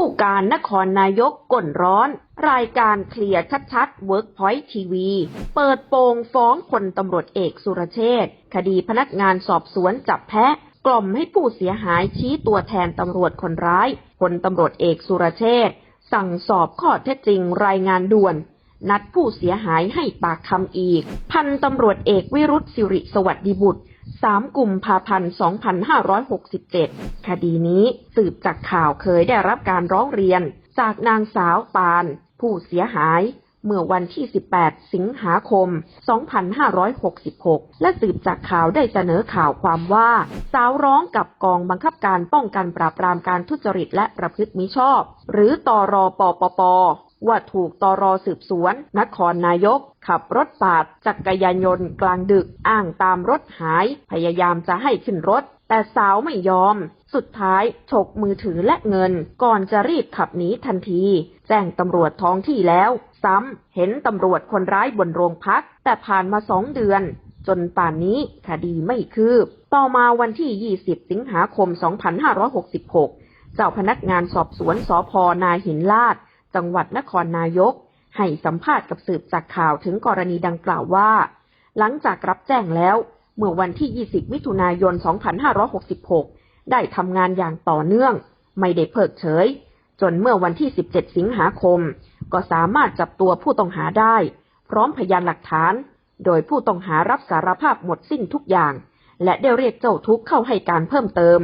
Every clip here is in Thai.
ผู้การนครนายกก่นร้อน รายการเคลียร์ชัดๆ Workpoint TV เปิดโปงฟ้องพลตำรวจเอกสุรเชษคดีพนักงานสอบสวนจับแพะ กล่อมให้ผู้เสียหายชี้ตัวแทนตำรวจคนร้ายพลตำรวจเอกสุรเชษสั่งสอบข้อเท็จจริงรายงานด่วน นัดผู้เสียหายให้ปากคำอีก พันตำรวจเอกวิรุธสิริสวัสดิบุตร 3กลุ่มภาพันธ์2567 คดีนี้สืบจากข่าวเคยได้รับการร้องเรียน จากนางสาวปาน ผู้เสียหาย เมื่อวันที่ 18 สิงหาคม 2566 และสืบจากข่าวได้เสนอข่าวความว่า สาวร้องกับกองบังคับการป้องกันปราบปรามการทุจริตและประพฤติมิชอบ หรือตอรอปปป ว่าถูกตอรอสืบสวน นครนายก ขับรถปาดจักรยานยนต์กลางดึกอ้างตามรถหาย พยายามจะให้ขึ้นรถ แต่สาวไม่ยอม สุดท้ายฉกมือถือและเงิน ก่อนจะรีบขับหนีทันที แจ้งตำรวจท้องที่แล้ว ซ้ำเห็นตำรวจคนร้ายบนโรงพัก แต่ผ่านมาสองเดือนจนป่านนี้คดีไม่คืบ ต่อมาวันที่ 20 สิงหาคม 2566 เจ้าพนักงานสอบสวนสพนาหินลาด จังหวัดนครนายก ให้สัมภาษณ์กับสืบจากข่าวถึงกรณีดังกล่าวว่า หลังจากรับแจ้งแล้ว เมื่อวันที่ 20 มิถุนายน 2566 ได้ทำงานอย่างต่อเนื่อง ไม่ได้เพิกเฉย จนเมื่อวันที่ 17 สิงหาคม ก็สามารถจับตัวผู้ต้องหาได้ พร้อมพยานหลักฐาน โดยผู้ต้องหารับสารภาพหมดสิ้นทุกอย่าง และได้เรียกเจ้าทุกข์เข้าให้การเพิ่มเติม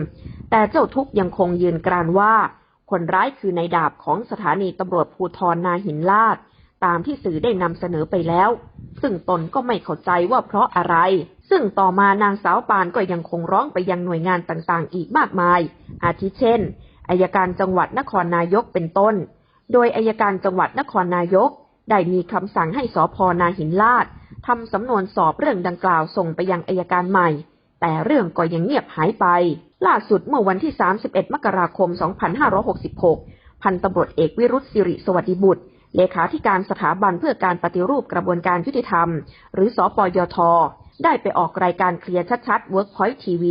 แต่เจ้าทุกข์ยังคงยืนกรานว่า คนร้ายคือในายดาบของสถานีตำรวจภูธรนาหินลาด ตามที่สื่อได้นำเสนอไปแล้ว ซึ่งตนก็ไม่เข้าใจว่าเพราะอะไร ซึ่งต่อมานางสาวปานก็ยังคงร้องไปยังหน่วยงานต่างๆ อีกมากมาย อาทิเช่นอายการจังหวัดนครนายกเป็นต้น โดยอายการจังหวัดนครนายก ได้มีคำสั่งให้สพนาหินลาดทำสำนวนสอบเรื่องดังกล่าวส่งไปยังอายการใหม่ แต่เรื่องก็ยังเงียบหายไป ล่าสุดเมื่อวันที่ 31 มกราคม 2566 พันตำรวจเอกวิรุธสิริสวัสดิบุตร เลขาธิการสถาบันเพื่อการปฏิรูปกระบวนการยุติธรรม หรือสอปยท ได้ไปออกรายการเคลียร์ชัดๆ Workpoint TV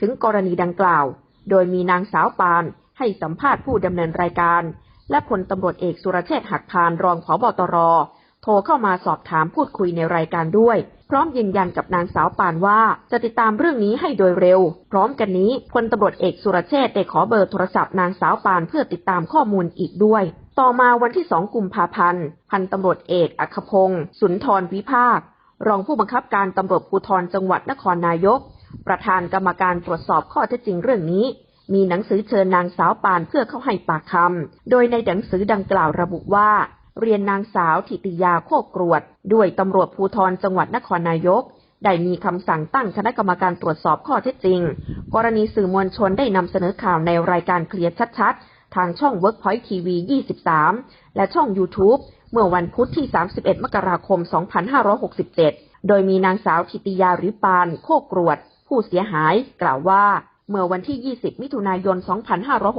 ถึงกรณีดังกล่าว โดยมีนางสาวปานให้สัมภาษณ์ผู้ดำเนินรายการ และพลตำรวจเอกสุรเชษฐ์หักพานรองผบอตร โทรเข้ามาสอบถามพูดคุยในรายการด้วย พร้อมยืนยันกับนางสาวปานว่าจะติดตามเรื่องนี้ให้โดยเร็ว พร้อมกันนี้พลตำรวจเอกสุรเชษฐ์ได้ขอเบอร์โทรศัพท์นางสาวปานเพื่อติดตามข้อมูลอีกด้วยต่อมาวันที่ 2 กุมภาพันธ์ พันตำรวจเอกอัคพงศ์สุนทรวิภาค รองผู้บังคับการตำรวจภูธรจังหวัดนครนายก ประธานกรรมการตรวจสอบข้อเท็จจริงเรื่องนี้ มีหนังสือเชิญนางสาวปานเพื่อเข้าให้ปากคำ โดยในหนังสือดังกล่าวระบุว่า เรียนนางสาวทิติยาโคกกรวด ด้วยตำรวจภูธรจังหวัดนครนายก ได้มีคำสั่งตั้งคณะกรรมการตรวจสอบข้อเท็จจริง กรณีสื่อมวลชนได้นำเสนอข่าวในรายการเคลียร์ชัดๆ ทางช่อง Workpoint TV 23 และช่อง YouTube เมื่อวันพุธที่ 31 มกราคม 2567 โดยมีนางสาวทิติยาหรือปาน โคกกรวด ผู้เสียหายกล่าวว่า เมื่อวันที่ 20 มิถุนายน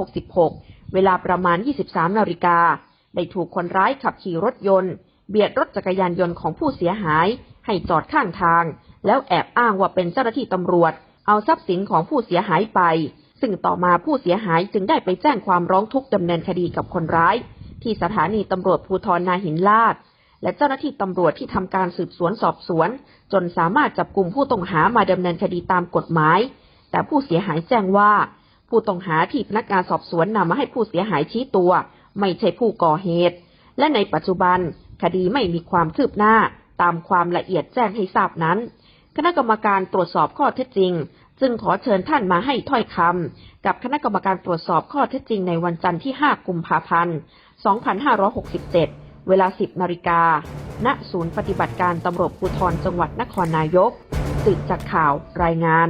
2566 เวลาประมาณ 23 นาฬิกา ได้ถูกคนร้ายขับขี่รถยนต์ เบียดรถจักรยานยนต์ของผู้เสียหาย ให้จอดข้างทาง แล้วแอบอ้างว่าเป็นเจ้าหน้าที่ตำรวจ เอาทรัพย์สินของผู้เสียหายไป ซึ่งต่อมาผู้เสียหายจึงได้ไปแจ้งความร้องทุกข์ดำเนินคดีกับคนร้าย ที่สถานีตำรวจภูธรนาหินลาดและเจ้าหน้าที่ตำรวจที่ทำการสืบสวนสอบสวน จนสามารถจับกลุ่มผู้ต้องหามาดำเนินคดีตามกฎหมาย แต่ผู้เสียหายแจ้งว่า ผู้ต้องหาที่พนักงานสอบสวนนำมาให้ผู้เสียหายชี้ตัว ไม่ใช่ผู้ก่อเหตุ และในปัจจุบันคดีไม่มีความคืบหน้าตามความละเอียดแจ้งให้ทราบนั้น คณะกรรมการตรวจสอบข้อเท็จจริง จึงขอเชิญท่านมาให้ถ้อยคำกับคณะกรรมการตรวจสอบข้อเท็จจริงในวันจันทร์ที่ 5 กุมภาพันธ์ 2567 เวลา 10 นาฬิกา ณ ศูนย์ปฏิบัติการตำรวจภูธรจังหวัดนครนายกสืบจากข่าวรายงาน